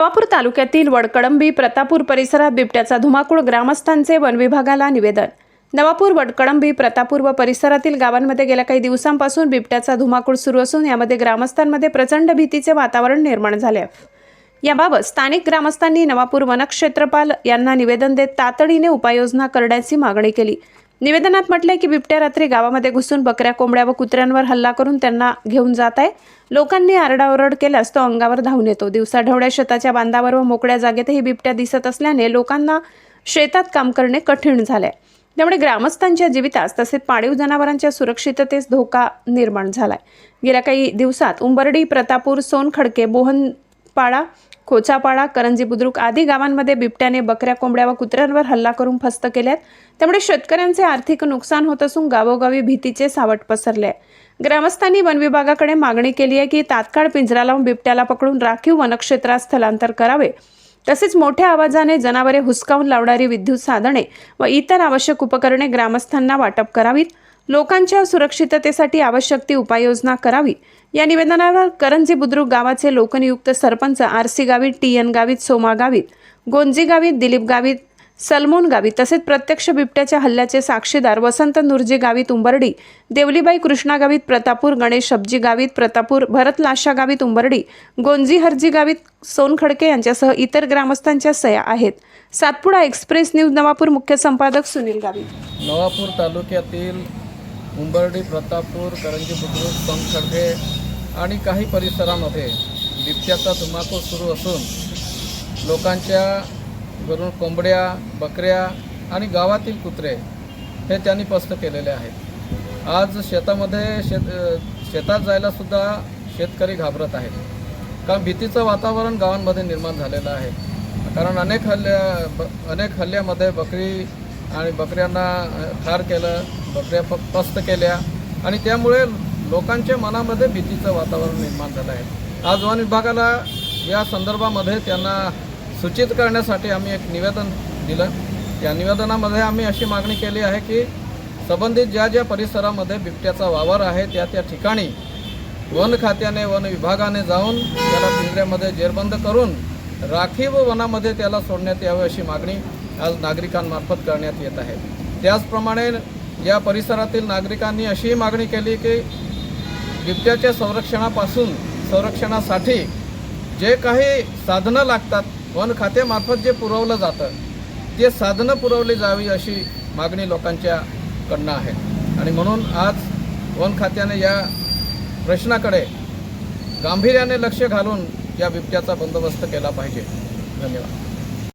नवापूर तालुक्यातील वडकडंबी प्रतापूर परिसरात बिबट्याचा धुमाकूळ ग्रामस्थांचे वन विभागाला निवेदन नवापूर वडकडंबी प्रतापूर व परिसरातील गावांमध्ये गेल्या काही दिवसांपासून बिबट्याचा धुमाकूळ सुरू असून यामध्ये ग्रामस्थांमध्ये प्रचंड भीतीचे वातावरण निर्माण झाले आहे. याबाबत स्थानिक ग्रामस्थांनी नवापूर वनक्षेत्रपाल यांना निवेदन देत तातडीने उपाययोजना करण्याची मागणी केली निवेदनात म्हटलंय की बिबट्या रात्री गावामध्ये घुसून बकऱ्या कोंबड्या व कुत्र्यांवर हल्ला करून त्यांना घेऊन जात आहे. लोकांनी आरडाओरड केल्यास तो अंगावर धावून येतो. दिवसाढवळ्या शेताच्या बांधावर व मोकळ्या जागेतही बिबट्या दिसत असल्याने लोकांना शेतात काम करणे कठीण झाले त्यामुळे ग्रामस्थांच्या जीवितास तसेच पाळीव जनावरांच्या सुरक्षिततेस धोका निर्माण झालाय. गेल्या काही दिवसात उंबर्डी प्रतापूर सोनखडके बोहन पाळा खोचापाडा करंजी बुद्रुक आदी गावांमध्ये बिबट्याने बकऱ्या कोंबड्या व कुत्र्यांवर हल्ला करून फस्त केल्यात. त्यामुळे शेतकऱ्यांचे आर्थिक नुकसान होत असून गावोगावी भीतीचे सावट पसरले. आहे ग्रामस्थांनी वन विभागाकडे मागणी केली आहे की तात्काळ पिंजरा लावून बिबट्याला पकडून राखीव वनक्षेत्रात स्थलांतर करावे. तसेच मोठ्या आवाजाने जनावरे हुसकावून लावणारी विद्युत साधने व इतर आवश्यक उपकरणे ग्रामस्थांना वाटप करावीत. लोकांच्या सुरक्षिततेसाठी आवश्यक ती उपाययोजना करावी. या निवेदनावर करंजी बुद्रुक गावाचे लोकनियुक्त sarpanch R C Gavit T N Gavit Soma Gavit Gonji Gavit Dilip Gavit Solomon Gavit तसेच प्रत्यक्ष बिबट्याच्या हल्ल्याचे साक्षीदार वसंत नुरजी गावित उंबर्डी देवलीबाई कृष्णा गावित प्रतापूर गणेश शब्जी गावित प्रतापूर भरत लाशा गावित उंबर्डी गोंजी हरजी गावित सोनखडके यांच्यासह इतर ग्रामस्थांच्या सह्या आहेत. सातपुडा एक्सप्रेस न्यूज नवापूर मुख्य संपादक सुनील गावित. नवापूर तालुक्यातील उंबर्डी प्रतापूर करंजी बुद्रुक सोनखडके आणि काही परिसरामध्ये बिबट्याचा धुमाकूळ सुरू असून लोकांच्या घरून कोंबड्या बकऱ्या आणि गावातील कुत्रे हे त्यांनी पस्त केलेले आहेत. आज शेतामध्ये शेत शेतात जायलासुद्धा शेतकरी घाबरत आहेत. कारण भीतीचं वातावरण गावांमध्ये निर्माण झालेलं आहे. कारण अनेक हल्ल्या ब अनेक हल्ल्यामध्ये बकरी आणि बकऱ्यांना ठार केलं बकऱ्या प पस्त केल्या. आणि त्यामुळे लोकांच्या मनामध्ये भीतीचं वातावरण निर्माण झालं आहे. आज वन विभागाला या संदर्भामध्ये त्यांना सूचित करण्यासाठी आम्ही एक निवेदन दिलं. या निवेदनामध्ये आम्ही अशी मागणी केली आहे की संबंधित ज्या ज्या परिसरामध्ये बिबट्याचा वावर आहे त्या त्या ठिकाणी वन खात्याने वन विभागाने जाऊन त्याला पिंजऱ्यामध्ये जेरबंद करून राखीव वनामध्ये त्याला सोडण्यात यावी अशी मागणी आज नागरिकांमार्फत करण्यात येत आहे. त्याचप्रमाणे या परिसरातील नागरिकांनी अशीही मागणी केली की बिबट्याच्या संरक्षणापासून संरक्षणासाठी जे काही साधनं लागतात वन खात्यामार्फत जे पुरवलं जातं ते साधनं पुरवली जावी अशी मागणी लोकांच्या कडनं आहे. आणि म्हणून आज वन खात्याने या प्रश्नाकडे गांभीर्याने लक्ष घालून या बिबट्याचा बंदोबस्त केला पाहिजे. धन्यवाद.